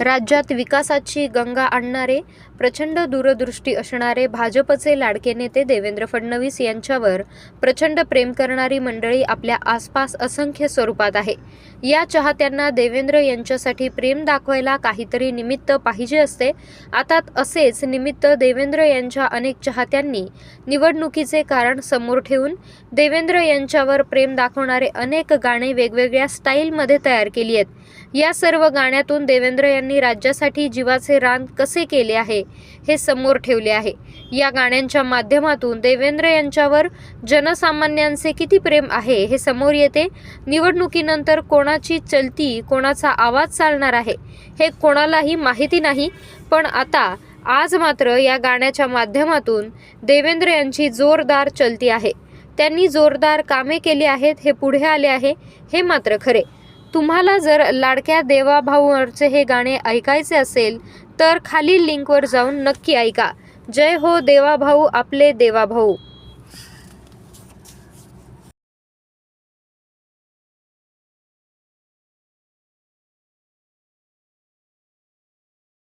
राज्यात विकासाची गंगा आणणारे प्रचंड दूरदृष्टी असणारे भाजपचे लाडके नेते देवेंद्र फडणवीस यांच्यावर प्रचंड प्रेम करणारी मंडळी आपल्या आसपास असंख्य स्वरूपात आहे. या चाहत्यांना देवेंद्र यांच्यासाठी प्रेम दाखवायला काहीतरी निमित्त पाहिजे असते. आता असेच निमित्त देवेंद्र यांच्या अनेक चाहत्यांनी निवडणुकीचे कारण समोर ठेवून देवेंद्र यांच्यावर प्रेम दाखवणारे अनेक गाणे वेगवेगळ्या स्टाईलमध्ये तयार केली आहेत. या सर्व गाण्यातून देवेंद्र यांनी राज्यासाठी जीवाचे रान कसे केले आहे? हे समोर ठेवले आहे. या गाण्यांच्या माध्यमातून देवेंद्र यांच्यावर जनसामान्यांचे किती प्रेम आहे हे समोर येते. निवडणुकीनंतर कोणाची चलती कोणाचा आवाज चालणार आहे हे कोणालाही माहिती नाही. पण आता आज मात्र या गाण्याच्या माध्यमातून देवेंद्र यांची जोरदार चलती आहे. त्यांनी जोरदार कामे केली आहेत हे पुढे आले आहे हे मात्र खरे. तुम्हाला जर लाडक्या देवाभाऊवरचे हे गाणे ऐकायचे असेल तर खालील लिंकवर जाऊन नक्की ऐका. जय हो देवाभाऊ आपले देवाभाऊ.